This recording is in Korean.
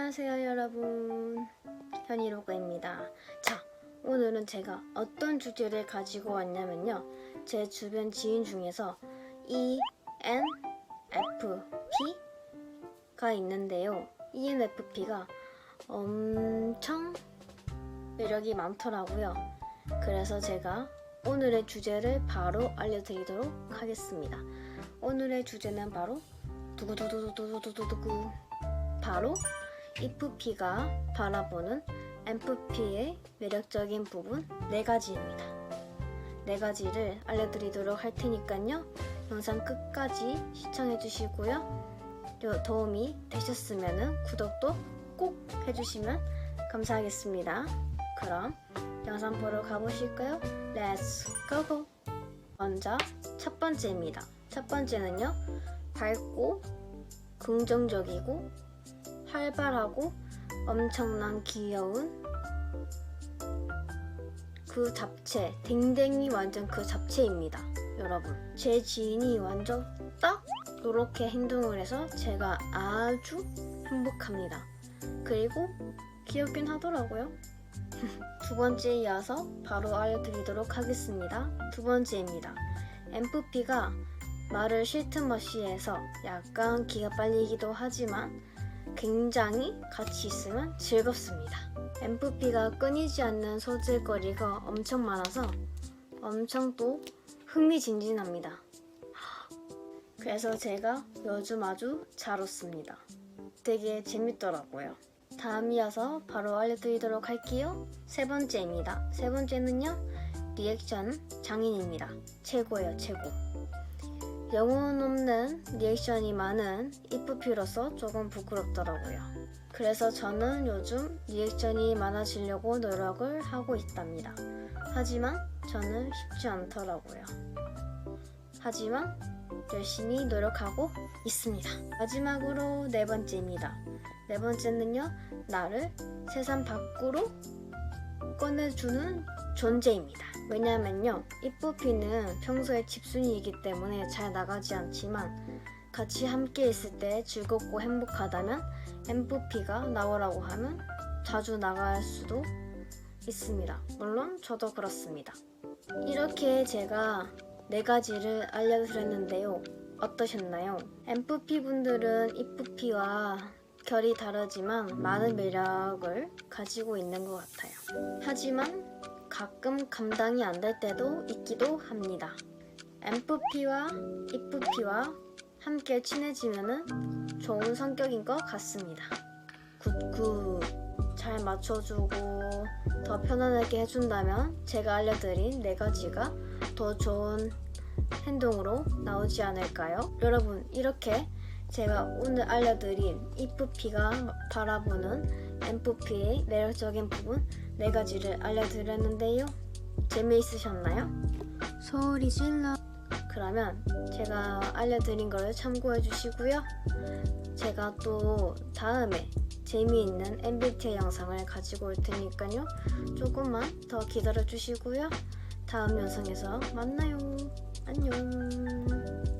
안녕하세요 여러분. 현이로그입니다. 자 오늘은 제가 어떤 주제를 가지고 왔냐면요. 제 주변 지인 중에서 ENFP가 있는데요. ENFP가 엄청 매력이 많더라고요. 그래서 제가 오늘의 주제를 바로 알려드리도록 하겠습니다. 오늘의 주제는 바로 두구두구두구두구두구. 바로 IFP가 바라보는 MFP의 매력적인 부분 네 가지입니다. 네 가지를 알려드리도록 할 테니까요. 영상 끝까지 시청해 주시고요. 요 도움이 되셨으면 구독도 꼭 해주시면 감사하겠습니다. 그럼 영상 보러 가보실까요? Let's go! 먼저 첫 번째입니다. 첫 번째는요. 밝고 긍정적이고 활발하고 엄청난 귀여운 그 잡채 댕댕이 완전 그 잡채입니다 여러분. 제 지인이 완전 딱 이렇게 행동을 해서 제가 아주 행복합니다. 그리고 귀엽긴 하더라고요. 두 번째에 이어서 바로 알려드리도록 하겠습니다. 두 번째입니다. MFP가 말을 쉴 틈 없이 해서 약간 기가 빨리기도 하지만 굉장히 같이 있으면 즐겁습니다. MFP가 끊이지 않는 소질거리가 엄청 많아서 엄청 또 흥미진진합니다. 그래서 제가 요즘 아주 잘 웃습니다. 되게 재밌더라고요. 다음 이어서 바로 알려드리도록 할게요. 세 번째입니다. 세 번째는요, 리액션 장인입니다. 최고예요, 최고. 영혼 없는 리액션이 많은 이쁘피로서 조금 부끄럽더라고요. 그래서 저는 요즘 리액션이 많아지려고 노력을 하고 있답니다. 하지만 저는 쉽지 않더라고요. 하지만 열심히 노력하고 있습니다. 마지막으로 네 번째입니다. 네 번째는요, 나를 세상 밖으로 꺼내주는 존재입니다. 왜냐면요, 이쁘피는 평소에 집순이이기 때문에 잘 나가지 않지만 같이 함께 있을 때 즐겁고 행복하다면 MFP가 나오라고 하면 자주 나갈 수도 있습니다. 물론 저도 그렇습니다. 이렇게 제가 네 가지를 알려드렸는데요. 어떠셨나요? MFP 분들은 EFP와 결이 다르지만 많은 매력을 가지고 있는 것 같아요. 하지만 가끔 감당이 안 될 때도 있기도 합니다. MFP와 EFP와 함께 친해지면 좋은 성격인 것 같습니다. 굿굿 잘 맞춰주고 더 편안하게 해준다면 제가 알려드린 네 가지가 더 좋은 행동으로 나오지 않을까요? 여러분 이렇게 제가 오늘 알려드린 EFP가 바라보는 MFP의 매력적인 부분 네 가지를 알려드렸는데요. 재미있으셨나요? 소리 질러. 그러면 제가 알려드린 걸 참고해 주시고요. 제가 또 다음에 재미있는 MBTI 영상을 가지고 올 테니까요. 조금만 더 기다려 주시고요. 다음 영상에서 만나요. 안녕.